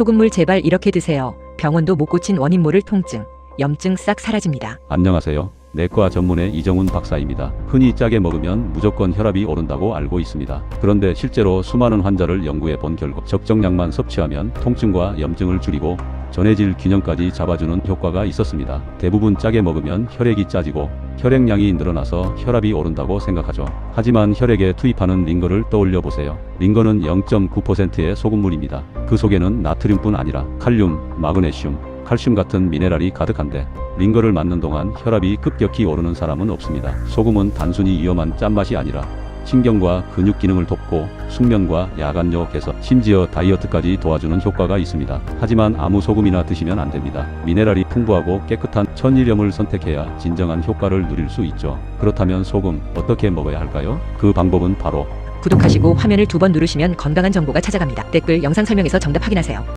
소금물 제발 이렇게 드세요. 병원도 못 고친 원인 모를 통증, 염증 싹 사라집니다. 안녕하세요. 내과 전문의 이정훈 박사입니다. 흔히 짜게 먹으면 무조건 혈압이 오른다고 알고 있습니다. 그런데 실제로 수많은 환자를 연구해 본 결과 적정량만 섭취하면 통증과 염증을 줄이고 전해질 균형까지 잡아주는 효과가 있었습니다. 대부분 짜게 먹으면 혈액이 짜지고 혈액량이 늘어나서 혈압이 오른다고 생각하죠. 하지만 혈액에 투입하는 링거를 떠올려 보세요. 링거는 0.9%의 소금물입니다. 그 속에는 나트륨뿐 아니라 칼륨, 마그네슘, 칼슘 같은 미네랄이 가득한데 링거를 맞는 동안 혈압이 급격히 오르는 사람은 없습니다. 소금은 단순히 위험한 짠맛이 아니라 신경과 근육 기능을 돕고 숙면과 야간요 개선, 심지어 다이어트까지 도와주는 효과가 있습니다. 하지만 아무 소금이나 드시면 안 됩니다. 미네랄이 풍부하고 깨끗한 천일염을 선택해야 진정한 효과를 누릴 수 있죠. 그렇다면 소금 어떻게 먹어야 할까요? 그 방법은 바로 구독하시고 화면을 두 번 누르시면 건강한 정보가 찾아갑니다. 댓글 영상 설명에서 정답 확인하세요.